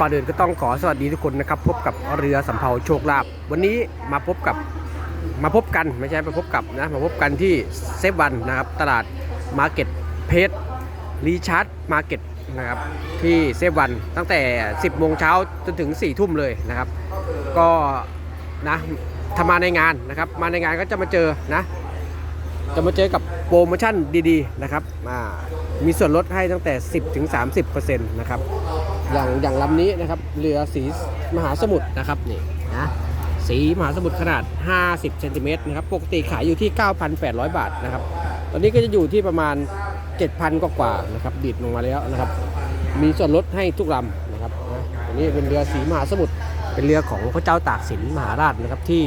ก่อนอื่นก็ต้องขอสวัสดีทุกคนนะครับ พบกับเรือสำเภาโชคลาภวันนี้มาพบกับมาพบกันไม่ใช่มาพบกับนะมาพบกันที่เซฟวันนะครับตลาดมาร์เก็ตเพจรีชาร์ดมาร์เก็ตนะครับที่เซฟวันตั้งแต่ 10โมงเช้าจนถึง4ทุ่มเลยนะครับ ก็นะถ้ามาในงานนะครับ มาในงานก็จะมาเจอนะจะมาเจอกับโปรโมชั่นดีๆนะครับมีส่วนลดให้ตั้งแต่ 10ถึง30%นะครับ อย่างอย่างลำนี้นะครับเรือสีมหาสมุทรนะครับนี่นะสีมหาสมุทรขนาด 50เซนติเมตรนะครับปกติขายอยู่ที่ 9,800 บาทนะครับ ตอนนี้ก็จะอยู่ที่ประมาณ 7,000 กว่ากว่านะครับดีดลงมาแล้วนะครับ มีส่วนลดให้ทุกลำนะครับนะอันนี้เป็นเรือสีมหาสมุทรเป็นเรือของพระเจ้าตากสินมหาราชนะครับที่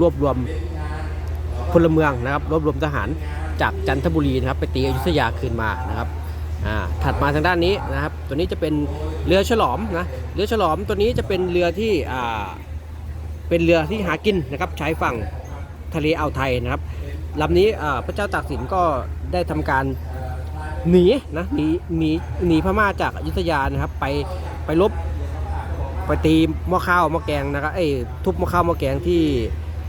รวบรวมพลเมืองนะครับรวบรวมทหารจากจันทบุรีนะครับไปตีอยุธยาคืนมานะครับ อ่าถัดมาทางด้านนี้นะครับ ตัวนี้จะเป็นเรือฉลอมนะเรือฉลอมตัวนี้จะเป็นเรือที่อ่าเป็นเรือที่หากินนะครับใช้ฝั่งทะเลอ่าวไทยนะครับลำนี้พระเจ้าตากสินก็ได้ทำการหนีนะหนีหนีหนีพม่าจากอยุธยานะครับ ไปไปลบไปตีหม้อข้าวหม้อแกงนะครับเอ้ทุบหม้อข้าวหม้อแกงที่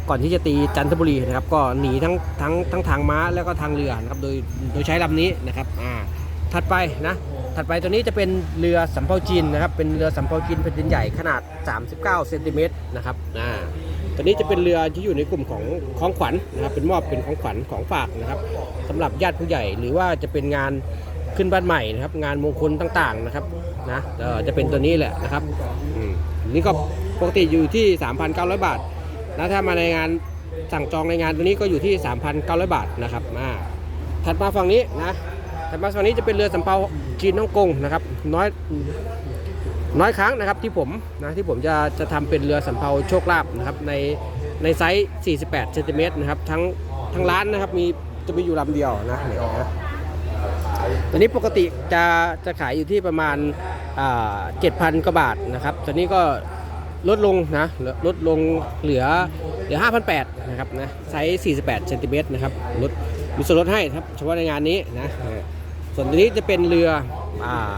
ก่อนที่จะตีจันทบุรีนะครับ ก็หนีทั้งทั้งทั้งทางม้าแล้วก็ทางเรือนะครับโดยโดยใช้ลำนี้นะครับอ่า ถัดไปนะ ถัดไปตัวนี้จะเป็นเรือสำเภาจีนนะครับ เป็นเรือสำเภาจีนแผ่นดินใหญ่ขนาด 39 เซนติเมตรนะครับอ่าตัวนี้จะเป็นเรือที่อยู่ในกลุ่มของของขวัญนะครับ เป็นมอบเป็นของขวัญของฝากนะครับสำหรับญาติผู้ใหญ่หรือว่าจะเป็นงานขึ้นบ้านใหม่นะครับ งานมงคลต่างๆนะครับนะจะเป็นตัวนี้แหละนะครับอืมนี่ก็ปกติอยู่ที่ 3,900 บาท แล้วถ้ามาในงานสั่งจองในงานตัวนี้ก็อยู่ที่ 3,900 บาทนะครับมาถัดมาฝั่งนี้นะ ถัดมาฝั่งนี้จะเป็นเรือสำเภาจีนฮ่องกงนะครับน้อยน้อยครั้งนะครับที่ผมนะที่ผมจะจะทำเป็นเรือสำเภาโชคลาภนะครับในในไซส์ 48เซนติเมตรนะครับทั้งทั้งร้านนะครับมีจะมีอยู่ลำเดียวนะเนี่ยนะตัวนี้ปกติจะจะขายอยู่ที่ประมาณเจ็ดพันกว่าบาทนะครับตัวนี้ก็ลดลงนะลดลงเหลือเหลือ 5,800นะครับนะไซส์ 48เซนติเมตรนะครับลดมีส่วนลดให้ครับเฉพาะในงานนี้นะ ส่วนตัวนี้จะเป็นเรืออ่า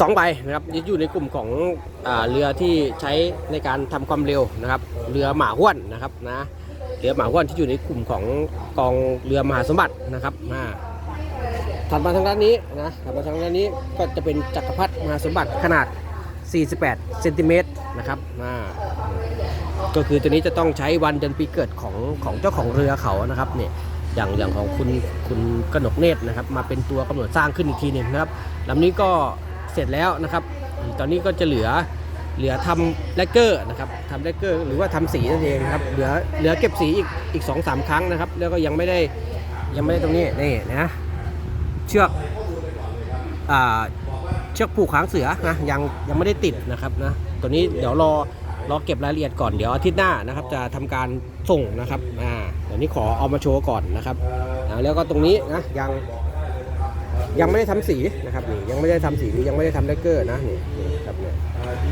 สองใบนะครับที่อยู่ในกลุ่มของอ่าเรือที่ใช้ในการทำความเร็วนะครับ เรือหมาห้วนนะครับนะเรือหมาห้วนที่อยู่ในกลุ่มของกองเรือมหาสมบัตินะครับมาถัดมาทางด้านนี้นะถัดมาทางด้านนี้ก็จะเป็นจักรพรรดิมหาสมบัติขนาด 48 เซนติเมตรนะครับอ่าก็คือตัวนี้จะต้องใช้วันเดือนปีเกิดของของเจ้าของเรือเขานะครับเนี่ย อย่างอย่างของคุณคุณกนกเนตรนะครับ มาเป็นตัวกำหนดสร้างขึ้นอีกทีหนึงนะครับลำนี้ก็เสร็จแล้วนะครับ ตอนนี้ก็จะเหลือเหลือทำแลกเกอร์นะครับทำแลกเกอร์หรือว่าทำสีนั่นเองครับเหลือเหลือเก็บสีอีกอีกสองสามครั้งนะครับ แล้วก็ยังไม่ได้ยังไม่ได้ตรงนี้นี่นะเชือกอ่าเชือกผูกหางเสือนะยังยังไม่ได้ติดนะครับนะตัวนี้เดี๋ยวรอรอเก็บรายละเอียดก่อนเดี๋ยวอาทิตย์หน้านะครับ จะทำการส่งนะครับอ่า เดี๋ยวนี้ขอเอามาโชว์ก่อนนะครับแล้วก็ตรงนี้นะยังยังไม่ได้ทำสีนะครับนี่ยังไม่ได้ทำสีหรือยังไม่ได้ทำแลกเกอร์นะนี่ครับเนี่ย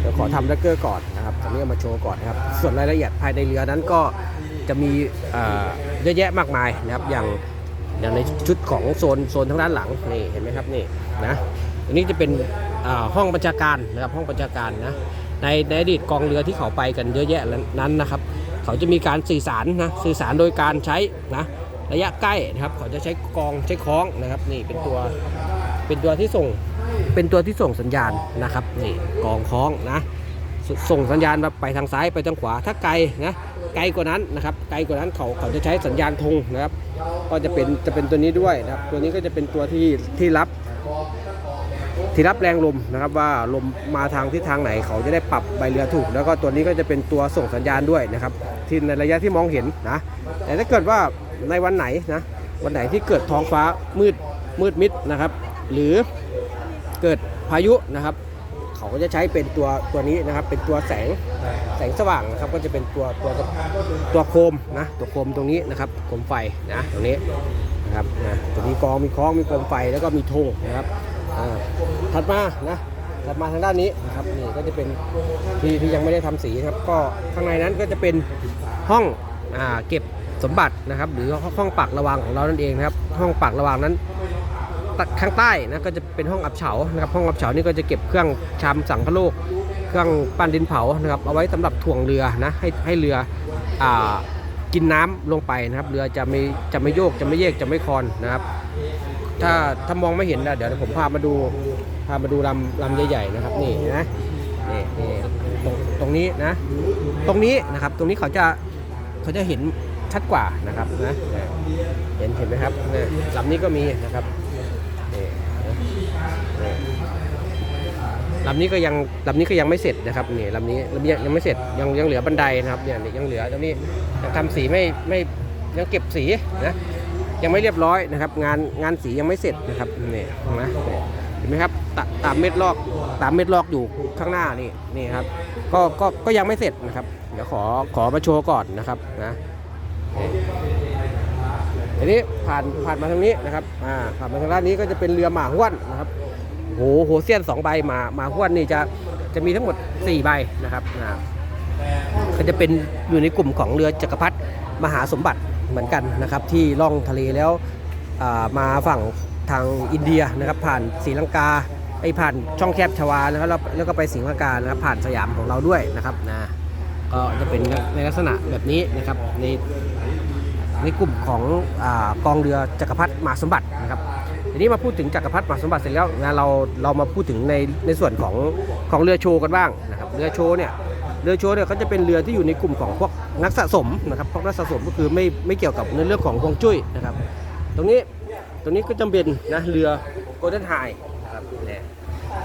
เดี๋ยวขอทำแลกเกอร์ก่อนนะครับตรงนี้เอามาโชว์ก่อนนะครับส่วนรายละเอียดภายในเรือนั้นก็จะมีเยอะแยะมากมายนะครับอย่างอย่างในชุดของโซนโซนทางด้านหลังนี่เห็นไหมครับนี่นะอันนี้จะเป็นห้องบัญชาการนะครับห้องบัญชาการนะในในอดีตกองเรือที่เขาไปกันเยอะแยะนั้นนะครับ เขาจะมีการสื่อสารนะสื่อสารโดยการใช้นะระยะใกล้นะครับ เขาจะใช้กองใช้คล้องนะครับ นี่เป็นตัวเป็นตัวที่ส่งเป็นตัวที่ส่งสัญญาณนะครับนี่กองคล้องนะสส่งสัญญาณแบบไปทางซ้ายไปทางขวาถ้าไกลนะไกลกว่านั้นนะครับไกลกว่านั้นเขาเขาจะใช้สัญญาณธงนะครับ ก็จะเป็นจะเป็นตัวนี้ด้วยนะครับ ตัวนี้ก็จะเป็นตัวที่ที่รับ ที่รับแรงลมนะครับว่าลมมาทางทิศทางไหนเขาจะได้ปรับใบเรือถูก แล้วก็ตัวนี้ก็จะเป็นตัวส่งสัญญาณด้วยนะครับที่ในระยะที่มองเห็นนะแต่ถ้าเกิดว่าในวันไหนนะวันไหนที่เกิดท้องฟ้ามืดมืดมิดนะครับ หรือเกิดพายุนะครับเขาก็จะใช้เป็นตัวตัวนี้นะครับเป็นตัวแสงแสงสว่างนะครับก็จะเป็นตัวตัวตัวโคมนะตัวโคมตรงนี้นะครับโคมไฟนะตรงนี้นะครับนะตัวนี้กองมีคล้องมีโคมไฟแล้วก็มีธงนะครับ ถัดมานะถัดมาทางด้านนี้นะครับนี่ก็จะเป็นที่ที่ยังไม่ได้ทำสีครับ ก็ข้างในนั้นก็จะเป็นห้องอ่าเก็บสมบัตินะครับ หรือห้องปักระวังของเรานั่นเองนะครับ ห้องปักระวังนั้นข้างใต้นะก็จะเป็นห้องอับเฉานะครับ ห้องอับเฉานี่ก็จะเก็บเครื่องชามสังคโลก เครื่องปั้นดินเผานะครับ เอาไว้สำหรับถ่วงเรือนะให้ให้เรืออ่ากินน้ำลงไปนะครับ เรือจะไม่จะไม่โยกจะไม่เยกจะไม่คลอนนะครับ ถ้าถ้ามองไม่เห็นนะเดี๋ยวผมพามาดูพามาดูลำลำใหญ่ๆนะครับนี่นะนี่นี่ตรงตรงนี้นะ ตรงนี้นะครับตรงนี้เขาจะเขาจะเห็นชัดกว่านะครับนะเห็นเห็นไหมครับนี่ลำนี้ก็มีนะครับนี่นี่ลำนี้ก็ยังลำนี้ก็ยังไม่เสร็จนะครับนี่ลำนี้ลำนี้ยังไม่เสร็จยังยังเหลือบันไดนะครับเนี่ยยังเหลือตรงนี้ยังทำสีไม่ไม่ยังเก็บสีนะ ยังไม่เรียบร้อยนะครับ งานงานสียังไม่เสร็จนะครับนี่นะเห็นไหมครับตาตามเม็ดลอกตามเม็ดลอกอยู่ข้างหน้านี่นี่ครับก็ก็ก็ยังไม่เสร็จนะครับ เดี๋ยวขอขอมาโชว์ก่อนนะครับนะทีนี้ผ่านผ่านมาทางนี้นะครับอ่าผ่านมาทางด้านนี้ก็จะเป็นเรือหมาห้วนนะครับโหโหเสี้ยนสองใบหมาหมาห้วนนี่จะจะมีทั้งหมด 4 ใบนะครับอ่าก็จะเป็นอยู่ในกลุ่มของเรือจักรพรรดิมหาสมบัติ เหมือนกันนะครับที่ล่องทะเลแล้วมาฝั่งทางอินเดียนะครับผ่านศรีลังกาไอผ่านช่องแคบชวานะครับแล้วแล้วก็ไปสิงคโปร์นะครับผ่านสยามของเราด้วยนะครับนะก็จะเป็นในลักษณะแบบนี้นะครับในในกลุ่มของอกองเรือจักรพรรดิมหาสมบัตินะครับทีนี้มาพูดถึงจักรพรรดิมหาสมบัติเสร็จแล้วนะเราเรามาพูดถึงในในส่วนของของเรือโชว์กันบ้างนะครับเรือโชว์เนี่ย เรือโชว์เนี่ยเขาจะเป็นเรือที่อยู่ในกลุ่มของพวกนักสะสมนะครับพวกนักสะสมก็คือไม่ไม่เกี่ยวกับในเรื่องของฮวงจุ้ยนะครับ ตรงนี้ตรงนี้ก็จำเป็นนะเรือโกลเด้นไฮนะครับเนี่ย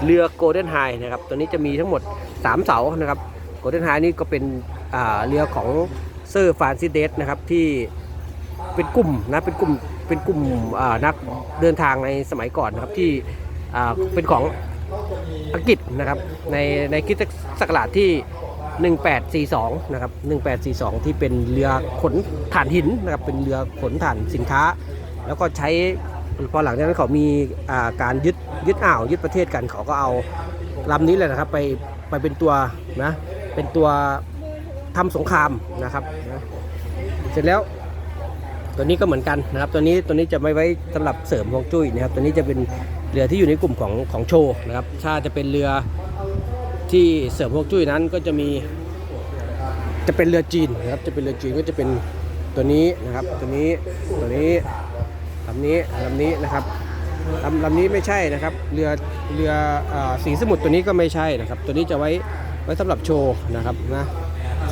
เรือโกลเด้นไฮนะครับตัวนี้จะมีทั้งหมด 3 เสานะครับโกลเด้นไฮนี่ก็เป็นเรือของเซอร์ฟานซิเดสนะครับที่เป็นกลุ่มนะเป็นกลุ่มเป็นกลุ่มนักเดินทางในสมัยก่อนนะครับที่เป็นของอังกฤษนะครับในในคริสตศักราชที่ 1842นะครับ1842 ที่เป็นเรือขนถ่านหินนะครับเป็นเรือขนถ่านสินค้า แล้วก็ใช้พอหลังจากนั้นเขามีาการยึดยึดอ่าวยึดประเทศกันเขาก็เอาลำนี้เลยนะครับไปไปเป็นตัวนะเป็นตัวทำสงครามนะครับนะเสร็จแล้วตัวนี้ก็เหมือนกันนะครับตัวนี้ตัวนี้จะไม่ไว้สำหรับเสริมฮวงจุ้ยนะครับตัวนี้จะเป็นเรือที่อยู่ในกลุ่มของของโชนะครับถ้าจะเป็นเรือ ที่เสริมฮวงจุ้ยนั้นก็จะมีจะเป็นเรือจีนนะครับจะเป็นเรือจีนก็จะเป็นตัวนี้นะครับตัวนี้ตัวนี้ลำนี้ลำนี้นะครับลำลำนี้ไม่ใช่นะครับเรือเรือเอ่อสีสมุทรตัวนี้ก็ไม่ใช่นะครับ ตัวนี้จะไว้ไว้สำหรับโชว์นะครับนะ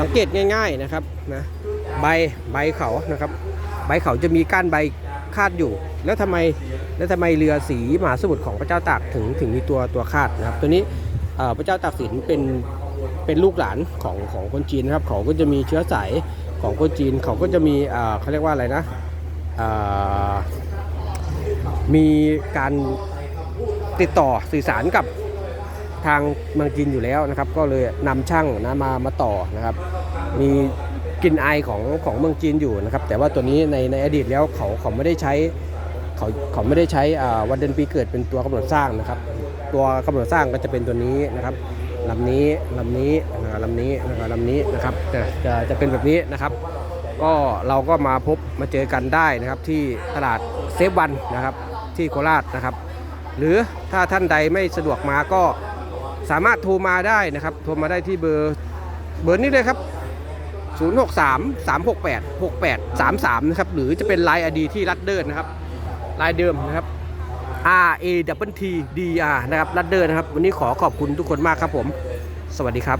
สังเกตง่าย ๆนะครับนะใบใบเขานะครับ ใบเขาจะมีก้านใบคาดอยู่ แล้วทำไมแล้วทำไมเรือสีมหาสมุทรของพระเจ้าตากถึงถึงมีตัวตัวคาดนะครับ ตัวนี้ พระเจ้าตากสินเป็นเป็นลูกหลานของของคนจีนนะครับเขาก็จะมีเชื้อสายของคนจีนเขาก็จะมีอ่าเขาเรียกว่าอะไรนะอ่ามีการติดต่อสื่อสารกับทางเมืองจีนอยู่แล้วนะครับ ก็เลยนำช่างนะมามาต่อนะครับ มีกลิ่นไอายของของเมืองจีนอยู่นะครับ แต่ว่าตัวนี้ในในอดีตแล้วเขาเขาไม่ได้ใช้เขาเขาไม่ได้ใช้อ่าวันเดือนปีเกิดเป็นตัวกำหนดสร้างนะครับ ตัวกำหนดสร้างก็จะเป็นตัวนี้นะครับลำนี้ลำนี้นะครับลำนี้นะครับลำนี้นะครับจะจะจะเป็นแบบนี้นะครับ ก็เราก็มาพบมาเจอกันได้นะครับที่ตลาดเซฟวันนะครับที่โคราชนะครับ หรือถ้าท่านใดไม่สะดวกมาก็สามารถโทรมาได้นะครับ โทรมาได้ที่เบอร์เบอร์นี้เลยครับ 063 368 6833 นะครับ หรือจะเป็นไลน์อดีที่รัดเดินนะครับไลน์เดิมนะครับ R A W T D R นะครับรัดเดอร์นะครับ วันนี้ขอขอบคุณทุกคนมากครับผม สวัสดีครับ